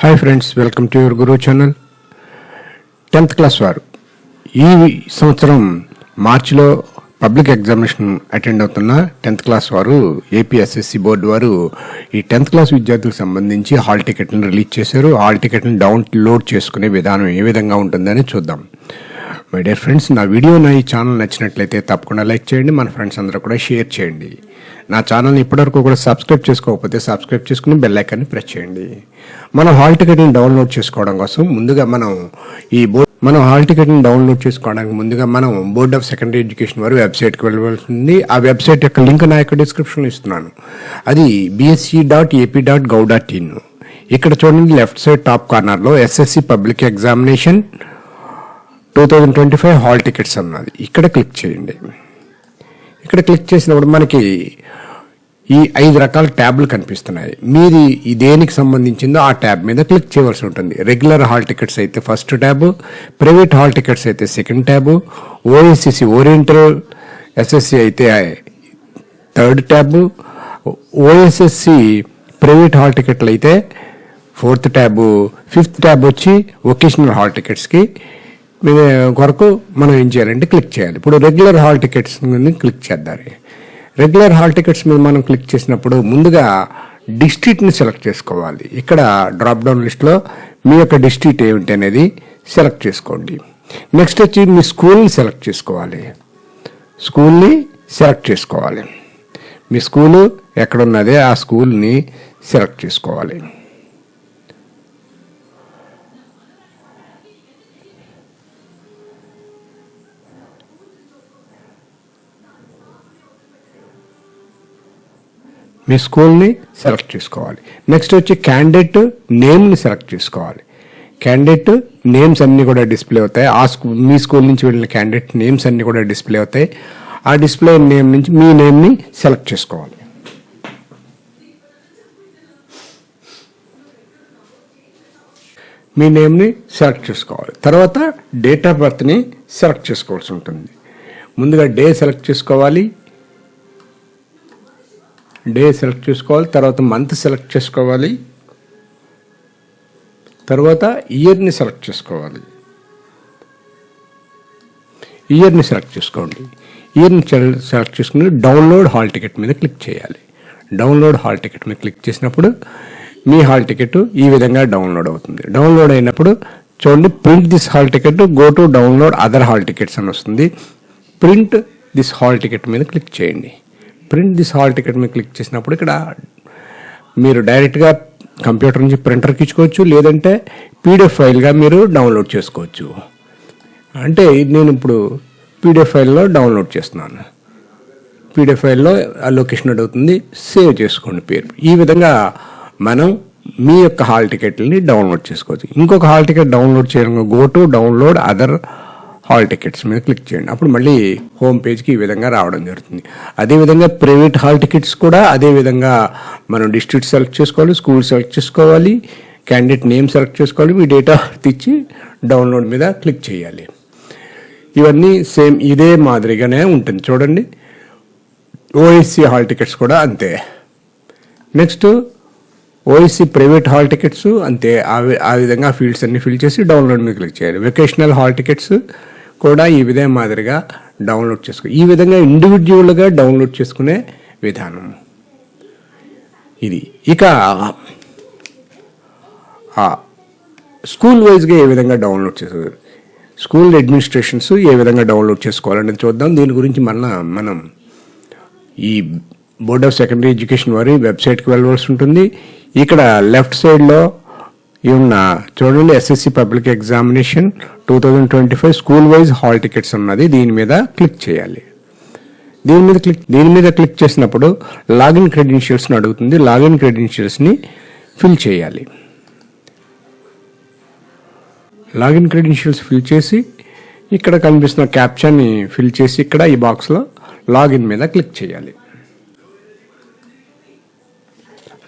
Hi friends welcome to your Guru channel tenth class వారు. ఈ సంవత్సరం మార్చిలో పబ్లిక్ ఎగ్జామినేషన్ అటెండ్ అవుతున్న టెన్త్ క్లాస్ వారు ఏపీఎస్ఎస్సి బోర్డు వారు ఈ టెన్త్ క్లాస్ విద్యార్థులకు సంబంధించి హాల్ టికెట్ను రిలీజ్ చేశారు. హాల్ టికెట్ని డౌన్లోడ్ చేసుకునే విధానం ఏ విధంగా ఉంటుందని చూద్దాం. మై డియర్ ఫ్రెండ్స్ నా వీడియో నా ఈ ఛానల్ నచ్చినట్లయితే తప్పకుండా లైక్ చేయండి. మన ఫ్రెండ్స్ అందరూ కూడా షేర్ చేయండి. నా ఛానల్ని ఇప్పటివరకు కూడా సబ్స్క్రైబ్ చేసుకోకపోతే సబ్స్క్రైబ్ చేసుకుని బెల్ ఐకాన్ని ప్రెస్ చేయండి. మనం హాల్ టికెట్ని డౌన్లోడ్ చేసుకోవడం కోసం ముందుగా మనం ఈ బోర్డ్ మనం హాల్ టికెట్ని డౌన్లోడ్ చేసుకోవడానికి ముందుగా మనం బోర్డ్ ఆఫ్ సెకండరీ ఎడ్యుకేషన్ వారి వెబ్సైట్కి వెళ్ళవలసింది. ఆ వెబ్సైట్ యొక్క లింక్ నా యొక్క డిస్క్రిప్షన్లో ఇస్తున్నాను. అది BSE dot AP dot gov dot in ఇక్కడ చూడండి లెఫ్ట్ సైడ్ టాప్ కార్నర్లో SSC public examination two thousand twenty five hall tickets అన్నది. ఇక్కడ క్లిక్ చేయండి. ఇక్కడ క్లిక్ చేసినప్పుడు మనకి ఈ ఐదు రకాల ట్యాబ్లు కనిపిస్తున్నాయి. మీది దేనికి సంబంధించిందో ఆ ట్యాబ్ మీద క్లిక్ చేయవలసి ఉంటుంది. రెగ్యులర్ హాల్ టికెట్స్ అయితే first tab private hall tickets అయితే second tab OSSC oriental SSC అయితే third tab OSSC private hall టికెట్లు అయితే ఫోర్త్ ట్యాబ్ ఫిఫ్త్ ట్యాబ్ వచ్చి వొకేషనల్ హాల్ టికెట్స్కి కొరకు మనం ఏం చేయాలంటే క్లిక్ చేయాలి. ఇప్పుడు రెగ్యులర్ హాల్ టికెట్స్ క్లిక్ చేద్దాం. రెగ్యులర్ హాల్ టికెట్స్ మీద మనం క్లిక్ చేసినప్పుడు ముందుగా డిస్ట్రిక్ట్ని సెలెక్ట్ చేసుకోవాలి. ఇక్కడ డ్రాప్ డౌన్ లిస్ట్లో మీ యొక్క డిస్ట్రిక్ట్ ఏమిటి అనేది సెలెక్ట్ చేసుకోండి. నెక్స్ట్ వచ్చి మీ స్కూల్ని సెలెక్ట్ చేసుకోవాలి. స్కూల్ని సెలెక్ట్ చేసుకోవాలి. మీ స్కూలు ఎక్కడున్నదే ఆ స్కూల్ని సెలెక్ట్ చేసుకోవాలి. మీ స్కూల్ని సెలెక్ట్ చేసుకోవాలి. నెక్స్ట్ వచ్చి క్యాండిడేట్ నేమ్ని సెలెక్ట్ చేసుకోవాలి. క్యాండిడేట్ నేమ్స్ అన్నీ కూడా డిస్ప్లే అవుతాయి. ఆ స్కూల్ మీ స్కూల్ నుంచి వెళ్ళిన క్యాండిడేట్ నేమ్స్ అన్నీ కూడా డిస్ప్లే అవుతాయి. ఆ డిస్ప్లే నేమ్ నుంచి మీ నేమ్ని సెలెక్ట్ చేసుకోవాలి. మీ నేమ్ని సెలెక్ట్ చేసుకోవాలి. తర్వాత డేట్ ఆఫ్ బర్త్ని సెలెక్ట్ చేసుకోవాల్సి ఉంటుంది. ముందుగా డే సెలెక్ట్ చేసుకోవాలి. డే సెలెక్ట్ చేసుకోవాలి తర్వాత మంత్ సెలెక్ట్ చేసుకోవాలి తర్వాత ఇయర్ని సెలెక్ట్ చేసుకోవాలి. ఇయర్ని సెలెక్ట్ చేసుకోండి. ఇయర్ని సెలెక్ట్ చేసుకుని డౌన్లోడ్ హాల్ టికెట్ మీద క్లిక్ చేయాలి. డౌన్లోడ్ హాల్ టికెట్ మీద క్లిక్ చేసినప్పుడు మీ హాల్ టికెట్ ఈ విధంగా డౌన్లోడ్ అవుతుంది. డౌన్లోడ్ అయినప్పుడు చూడండి print this hall ticket go to download other hall tickets అని వస్తుంది. ప్రింట్ దిస్ హాల్ టికెట్ మీద క్లిక్ చేయండి. ప్రింట్ దిస్ హాల్ టికెట్ మీద క్లిక్ చేసినప్పుడు ఇక్కడ మీరు డైరెక్ట్గా కంప్యూటర్ నుంచి ప్రింటర్కి ఇచ్చుకోవచ్చు లేదంటే పీడిఎఫ్ ఫైల్గా మీరు డౌన్లోడ్ చేసుకోవచ్చు. అంటే నేను ఇప్పుడు పీడిఎఫ్ ఫైల్లో డౌన్లోడ్ చేస్తున్నాను. పీడిఎఫ్ ఫైల్లో ఆ లొకేషన్ అడుగుతుంది సేవ్ చేసుకోండి పేరు. ఈ విధంగా మనం మీ యొక్క హాల్ టికెట్ని డౌన్లోడ్ చేసుకోవచ్చు. ఇంకొక హాల్ టికెట్ డౌన్లోడ్ చేయడం go to download other hall tickets మీద క్లిక్ చేయండి. అప్పుడు మళ్ళీ హోమ్ పేజ్కి ఈ విధంగా రావడం జరుగుతుంది. అదేవిధంగా ప్రైవేట్ హాల్ టికెట్స్ కూడా అదే విధంగా మనం డిస్ట్రిక్ట్ సెలెక్ట్ చేసుకోవాలి స్కూల్ సెలెక్ట్ చేసుకోవాలి క్యాండిడేట్ నేమ్ సెలెక్ట్ చేసుకోవాలి మీ డేటా ఇచ్చి డౌన్లోడ్ మీద క్లిక్ చేయాలి. ఇవన్నీ సేమ్ ఇదే మాదిరిగానే ఉంటుంది. చూడండి. ఓఎస్సీ హాల్ టికెట్స్ కూడా అంతే. Next OSC private hall tickets అంతే. ఆ వి- ఆ విధంగా ఫీల్డ్స్ అన్ని ఫిల్ చేసి డౌన్లోడ్ మీద క్లిక్ చేయాలి. వెకేషనల్ హాల్ టికెట్స్ కూడా ఈ విధే మాదిరిగా డౌన్లోడ్ చేసుకో ఈ విధంగా ఇండివిజువల్గా డౌన్లోడ్ చేసుకునే విధానం. ఇది. ఇక స్కూల్ వైజ్గా ఏ విధంగా డౌన్లోడ్ చేసుకోవాలి స్కూల్ అడ్మినిస్ట్రేషన్స్ ఏ విధంగా డౌన్లోడ్ చేసుకోవాలనేది చూద్దాం. దీని గురించి మళ్ళీ మనం ఈ బోర్డ్ ఆఫ్ సెకండరీ ఎడ్యుకేషన్ వారి వెబ్సైట్కి వెళ్ళవలసి ఉంటుంది. ఇక్కడ లెఫ్ట్ సైడ్లో ఉన్న చూడండి SSC public examination two thousand twenty five school wise hall tickets ఉన్నది. దీని మీద క్లిక్ చేయాలి. దీని మీద క్లిక్ దీని మీద క్లిక్ చేసినప్పుడు లాగిన్ క్రెడెన్షియల్స్ని అడుగుతుంది. లాగిన్ క్రెడెన్షియల్స్ని ఫిల్ చేయాలి. లాగిన్ క్రెడెన్షియల్స్ ఫిల్ చేసి ఇక్కడ కనిపిస్తున్న క్యాప్చర్ని ఫిల్ చేసి ఇక్కడ ఈ బాక్స్లో లాగిన్ మీద క్లిక్ చేయాలి.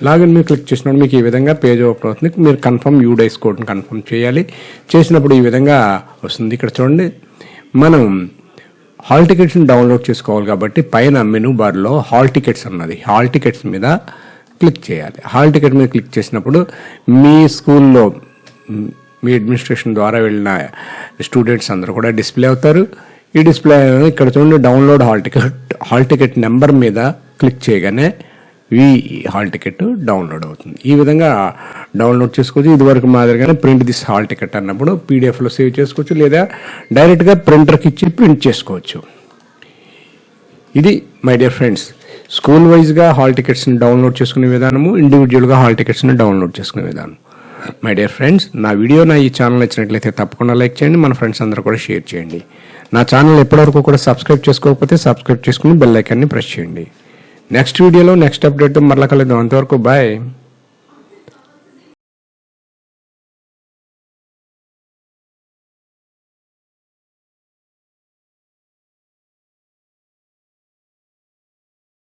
లాగిన్ మీద క్లిక్ చేసినప్పుడు మీకు ఈ విధంగా పేజ్ ఓపెన్ అవుతుంది. మీరు కన్ఫర్మ్ యూడైస్ కోడ్ని కన్ఫర్మ్ చేయాలి. చేసినప్పుడు ఈ విధంగా వస్తుంది. ఇక్కడ చూడండి. మనం హాల్ టికెట్స్ని డౌన్లోడ్ చేసుకోవాలి కాబట్టి పైన మెనూ బార్లో హాల్ టికెట్స్ ఉన్నది హాల్ టికెట్స్ మీద క్లిక్ చేయాలి. హాల్ టికెట్ మీద క్లిక్ చేసినప్పుడు మీ స్కూల్లో మీ అడ్మినిస్ట్రేషన్ ద్వారా వెళ్ళిన స్టూడెంట్స్ అందరూ కూడా డిస్ప్లే అవుతారు. ఈ డిస్ప్లే ఇక్కడ చూడండి download hall ticket hall ticket number మీద క్లిక్ చేయగానే ఈ హాల్ టికెట్ డౌన్లోడ్ అవుతుంది. ఈ విధంగా డౌన్లోడ్ చేసుకోవచ్చు. ఇదివరకు మాదిరిగానే ప్రింట్ దిస్ హాల్ టికెట్ అన్నప్పుడు పీడిఎఫ్లో సేవ్ చేసుకోవచ్చు లేదా డైరెక్ట్గా ప్రింటర్కి ఇచ్చి ప్రింట్ చేసుకోవచ్చు. ఇది మై డియర్ ఫ్రెండ్స్ స్కూల్ వైజ్గా హాల్ టికెట్స్ని డౌన్లోడ్ చేసుకునే విధానము ఇండివిజువల్గా హాల్ టికెట్స్ని డౌన్లోడ్ చేసుకునే విధానం. మై డియర్ ఫ్రెండ్స్ నా వీడియో నా ఈ ఛానల్ నచ్చినట్లయితే తప్పకుండా లైక్ చేయండి మన ఫ్రెండ్స్ అందరూ కూడా షేర్ చేయండి. నా ఛానల్ ఎప్పటివరకు కూడా సబ్స్క్రైబ్ చేసుకోకపోతే సబ్స్క్రైబ్ చేసుకుని బెల్ ఐకాన్ని ప్రెస్ చేయండి. నెక్స్ట్ వీడియోలో నెక్స్ట్ అప్డేట్ మరలా కలుద్దాం. అంతవరకు బాయ్